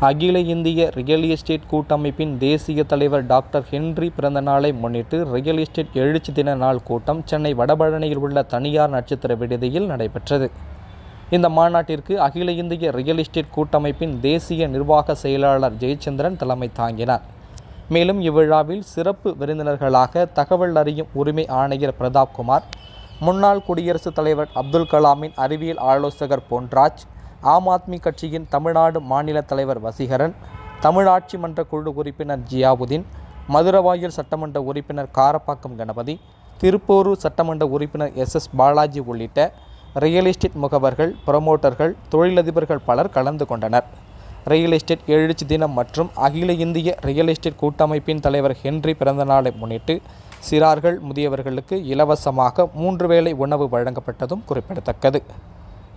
அகில இந்திய real estate கூட்டமைப்பின் தேசிய தலைவர் டாக்டர் ஹென்றி பிறந்த நாளை முன்னிட்டு ரியல் எஸ்டேட் எழுச்சி தின நாள் கூட்டம் சென்னை வடபழனியில் உள்ள தனியார் நட்சத்திர விடுதியில் நடைபெற்றது. இந்த மாநாட்டிற்கு அகில இந்திய ரியல் எஸ்டேட் கூட்டமைப்பின் தேசிய நிர்வாக செயலாளர் ஜெயச்சந்திரன் தலைமை தாங்கினார். மேலும் இவ்விழாவில் சிறப்பு விருந்தினர்களாக தகவல் அறியும் உரிமை ஆணையர் பிரதாப்குமார் முன்னாள் குடியரசுத் தலைவர் அப்துல் கலாமின் அறிவியல் ஆலோசகர் பொன்ராஜ் ஆம் ஆத்மி கட்சியின் தமிழ்நாடு மாநில தலைவர் வசீகரன் தமிழாட்சி மன்ற குழு உறுப்பினர் ஜியாவுதீன் மதுரவாயில் சட்டமன்ற உறுப்பினர் காரப்பாக்கம் கணபதி திருப்போரூர் சட்டமன்ற உறுப்பினர் எஸ் எஸ் பாலாஜி உள்ளிட்ட ரியல் எஸ்டேட் முகவர்கள் புரமோட்டர்கள் தொழிலதிபர்கள் பலர் கலந்து கொண்டனர். ரியல் எஸ்டேட் எழுச்சி தினம் மற்றும் அகில இந்திய ரியல் எஸ்டேட் கூட்டமைப்பின் தலைவர் ஹென்றி பிறந்தநாளை முன்னிட்டு சிறார்கள் முதியவர்களுக்கு இலவசமாக மூன்று வேளை உணவு வழங்கப்பட்டதும் குறிப்பிடத்தக்கது.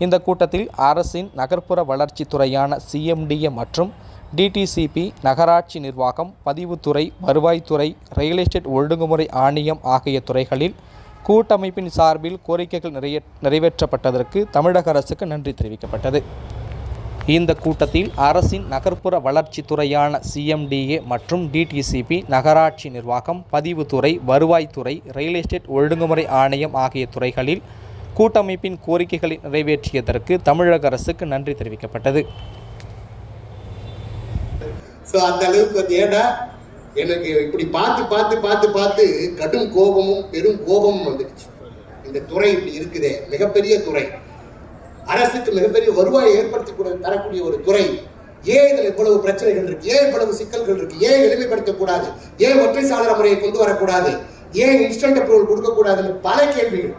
இந்த கூட்டத்தில் அரசின் நகர்ப்புற வளர்ச்சித் துறையான சிஎம்டிஏ மற்றும் டிடிசிபி நகராட்சி நிர்வாகம் பதிவுத்துறை வருவாய்த்துறை ரியல் எஸ்டேட் ஒழுங்குமுறை ஆணையம் ஆகிய துறைகளில் கூட்டமைப்பின் சார்பில் கோரிக்கைகள் நிறைய நிறைவேற்றப்பட்டதற்கு தமிழக அரசுக்கு நன்றி தெரிவிக்கப்பட்டது. இந்த கூட்டத்தில் அரசின் நகர்ப்புற வளர்ச்சித் துறையான சிஎம்டிஏ மற்றும் டிடிசிபி நகராட்சி நிர்வாகம் பதிவுத்துறை வருவாய்த்துறை ரியல் எஸ்டேட் ஒழுங்குமுறை ஆணையம் ஆகிய துறைகளில் கூட்டமைப்பின் கோரிக்கைகளை நிறைவேற்றியதற்கு தமிழக அரசுக்கு நன்றி தெரிவிக்கப்பட்டது. ஸோ அந்த அளவுக்கு வந்து ஏன்னா எனக்கு இப்படி பார்த்து பார்த்து பார்த்து பார்த்து கடும் கோபமும் பெரும் கோபமும் வந்துடுச்சு. இந்த துறை இப்படி இருக்குதே. மிகப்பெரிய துறை. அரசுக்கு மிகப்பெரிய வருவாயை ஏற்படுத்தி தரக்கூடிய ஒரு துறை. ஏன் இதில் இவ்வளவு பிரச்சனைகள் இருக்கு? ஏன் இவ்வளவு சிக்கல்கள் இருக்கு? ஏன் எளிமைப்படுத்தக்கூடாது? ஏன் ஒற்றை சாதன முறையை கொண்டு வரக்கூடாது? ஏன் இன்ஸ்டன்ட் அப்ரூவல் கொடுக்கக்கூடாதுன்னு பல கேள்விகள்.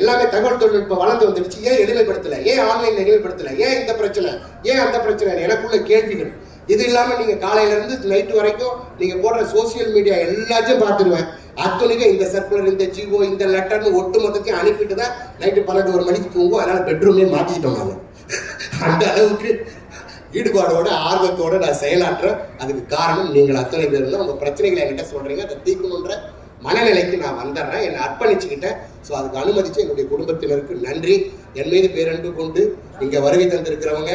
எல்லாமே தகவல் தொழில்நுட்பம் வளர்ந்து வந்துடுச்சு. ஏன் எளிமைப்படுத்தல ஏன் ஆன்லைன் எளிமைப்படுத்தல ஏன் இந்த பிரச்சனை? ஏன் அந்த பிரச்சனை? எனக்குள்ள கேள்விகள். இது இல்லாம நீங்க காலையில இருந்து நைட்டு வரைக்கும் நீங்க போடுற சோசியல் மீடியா எல்லாத்தையும் பார்த்துருவேன். அத்தனைக்கும் இந்த சர்க்குலர் இந்த ஜிஓ இந்த லெட்டர்னு ஒட்டு மொத்தத்தையும் அனுப்பிட்டு தான் நைட்டு பன்னெண்டு ஒரு மணிக்கு தூங்கும் அதனால பெட்ரூமே மாத்திட்டோம் நாங்க. அந்த அளவுக்கு ஈடுபாடோட ஆர்வத்தோட நான் செயலாற்றுறேன். அதுக்கு காரணம் நீங்கள் அத்தனை பேர் தான். உங்க பிரச்சனைகளை என்கிட்ட சொல்றீங்க. அதை தீர்க்கணுன்ற மனநிலைக்கு நான் வந்துடுறேன் என்னை அர்ப்பணிச்சுக்கிட்டேன் ஸோ அதுக்கு அனுமதிச்சு என்னுடைய குடும்பத்தினருக்கு நன்றி. என் மீது பேரன்பு கொண்டு இங்க வருகை தந்திருக்கிறவங்க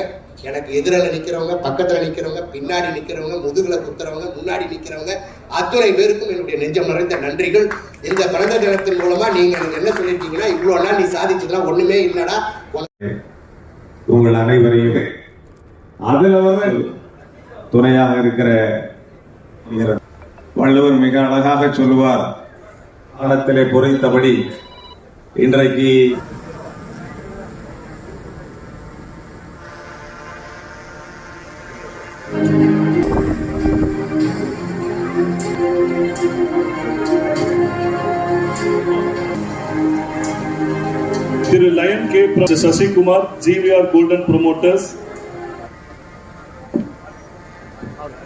எனக்கு எதிரில் நிற்கிறவங்க பக்கத்தில் நிற்கிறவங்க பின்னாடி நிற்கிறவங்க முதுகில் குத்துறவங்க முன்னாடி நிற்கிறவங்க அத்துணை பேருக்கும் என்னுடைய நெஞ்சம் நிறைந்த நன்றிகள். இந்த பிறந்த தினத்தின் மூலமா நீங்க எனக்கு என்ன சொல்லியிருக்கீங்கன்னா இவ்வளோ நாள் நீ சாதிச்சதுலாம் ஒண்ணுமே இல்லைடா. உங்கள் அனைவரையும் அதில் துணையாக இருக்கிற வள்ளுவர் மிக அழகாக சொல்லுவார் வானத்திலே பொறித்தபடி இன்றைக்கு Thiru Lion K Sasikumar GVR golden promoters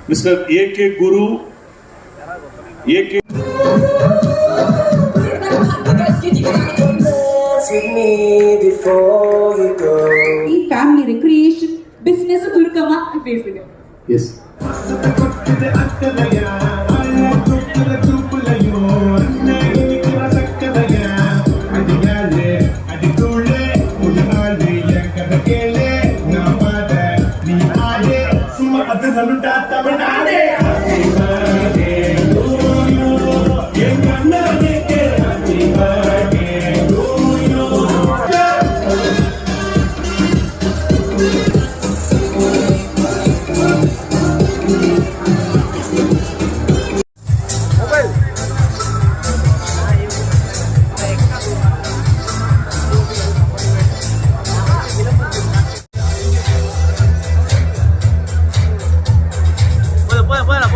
mister A K Guru A K See ಏಕೆ ಈ ಫ್ಯಾಮಿಲಿ ರಿಕ್ರಿಯೇಷನ್ ಬಿಸ್ನೆಸ್ ಗುರುಕಮ್ಮ ಬೇಸಿದೆ ಎಸ್